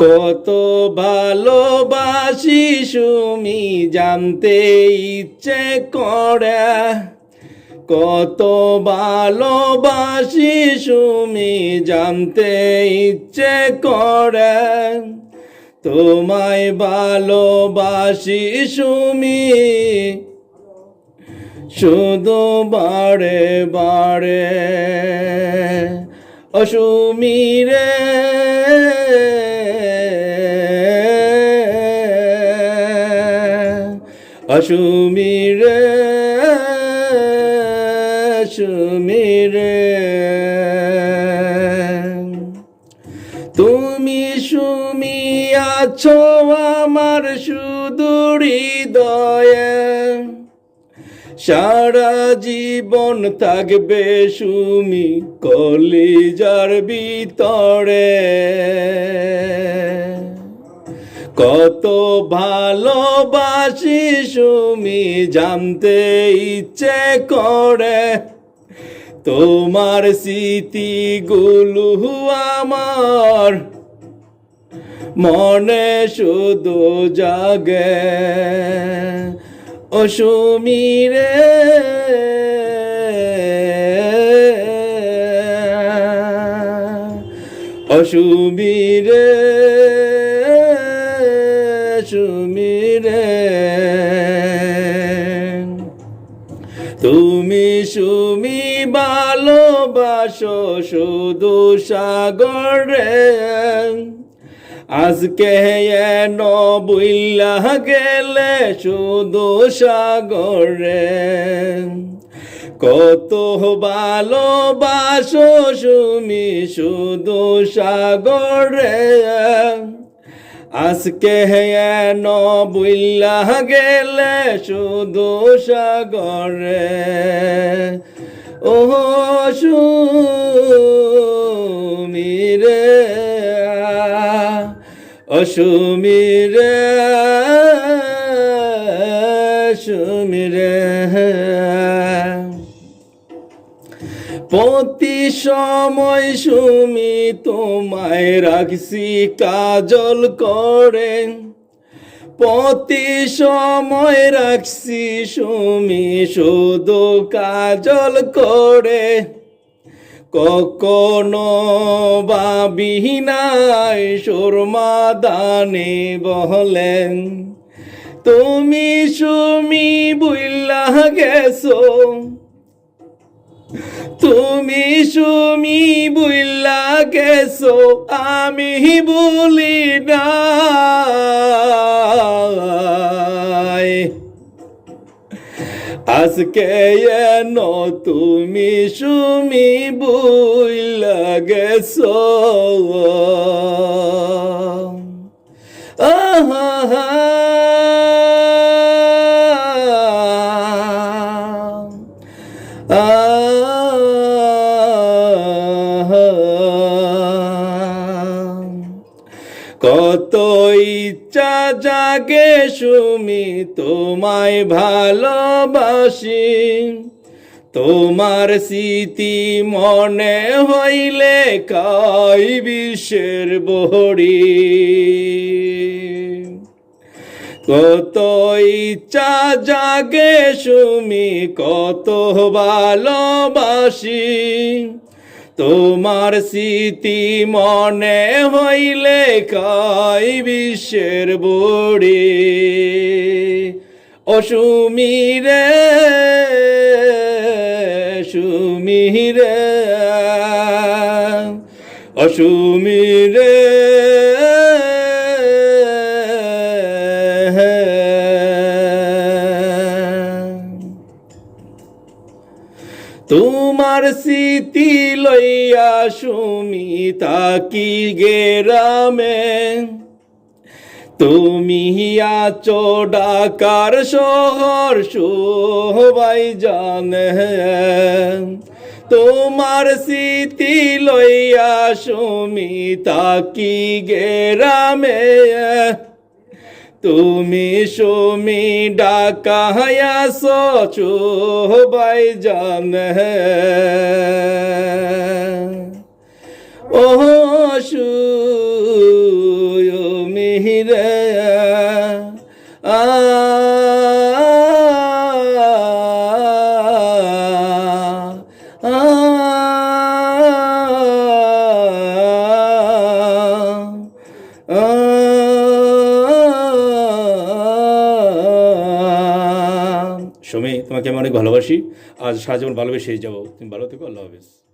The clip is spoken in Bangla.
কত ভালোবাসি সুমি জানতে ইচ্ছে করে। কত ভালোবাসি সুমি জানতে ইচ্ছে করে। তোমায় ভালোবাসি সুমি। শুধু বারে বারে। অসুমি রে। অসুমি রে, সুমি রে। তুমি সুমি আছো আমার শুধু হৃদয়ে। সারা জীবন থাকবে সুমি কলিজার ভিতরে। কত ভালোবাসি সুমি, জানতে ইচ্ছে করে। তোমার স্মৃতিগুলো আমার, মনে শুধু জাগে। ও অসুমিরে সুমিরে ভালোবাসো শুধু সাগরে। আজকে এন বইলা গেলে শুধু সাগরে। কত ভালোবাসো সুমি শুধু সাগরে। আজকে এন বইলা গেলে শুধু সাগরে। ও সুমিরে অসুমিরে সুমিরে প্রতি সময় সুমি তোমায় রাখছি কাজল করে প্রতি সময় রাখছি সুমি, শুধু কাজল করে। কখনো বাবি নাই সুরমা দানে বহলেন। তুমি সুমি বুইলা গেছো। তুমি সুমি বুইলা গেছো, আমি বলি নাই আজকে এন তুমি সুমি বুইলা গেছো। আহা কত ইচ্ছা জাগে সুমি, তোমায় ভালোবাসি। তোমার স্মৃতি মনে হইলে কাই বিশ্বের বহরি। কত ইচ্ছা জাগে সুমি, কত ভালোবাসি। তোমার স্মৃতি মনে হইলে কাই বিশ্বের বড়ি? অসুমিরে সুমিরে অসুমিরে স্মৃতি লইয়া সুমিতা কি গেরামে। তুমি আছো ডাকার শহর সবাই জানে। তোমার স্মৃতি লইয়া সুমিতা কি গেরামে। তুমি সুমি ডাকায়াস চোবাই জান। ও তোমাকে আমি অনেক ভালোবাসি। আজ সারা জীবন ভালোবেসেই যাব। তুমি ভালো থেকো আল্লাহ হাফিজ।